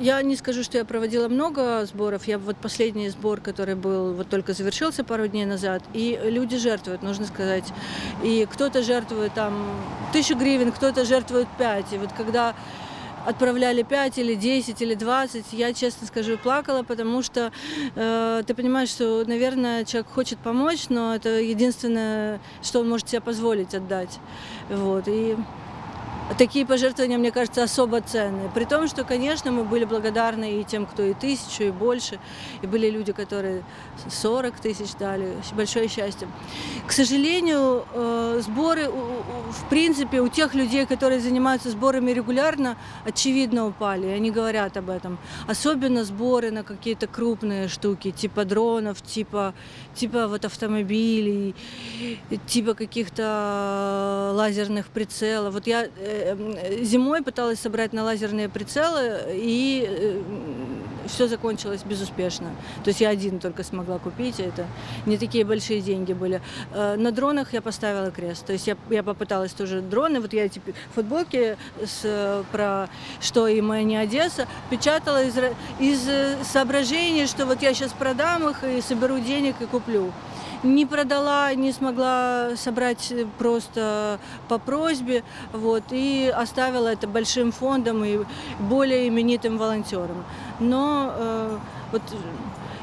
Я не скажу, что я проводила много сборов. Я вот последний сбор, который был, вот только завершился пару дней назад. И люди жертвуют, нужно сказать. И кто-то жертвует там тысячу гривен, кто-то жертвует пять. И вот когда отправляли 5 или 10 или 20, я, честно скажу, плакала, потому что э, ты понимаешь, что, наверное, человек хочет помочь, но это единственное, что он может себе позволить отдать. Вот. И такие пожертвования, мне кажется, особо ценные. При том, что, конечно, мы были благодарны и тем, кто и тысячу, и больше. И были люди, которые 40 тысяч дали. Большое счастье. К сожалению, э, сборы, в принципе, у тех людей, которые занимаются сборами регулярно, очевидно упали. И они говорят об этом. Особенно сборы на какие-то крупные штуки, типа дронов, типа, типа вот автомобилей, типа каких-то э, лазерных прицелов. Вот я э, зимой пыталась собрать на лазерные прицелы, и все закончилось безуспешно. То есть я один только смогла купить, это не такие большие деньги были. Э, На дронах я поставила крест. То есть я, я попыталась тоже дроны. Вот я пи- футболки с, э, про что и моя не Одесса печатала из, из э, соображений, что вот я сейчас продам их и соберу денег и куплю. Не продала, не смогла собрать э, просто по просьбе, вот, и оставила это большим фондом и более именитым волонтерам. Но э, вот э,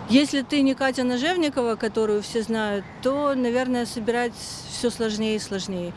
если ты не Катя Нажевникова, которую все знают, то, наверное, собирать все сложнее и сложнее.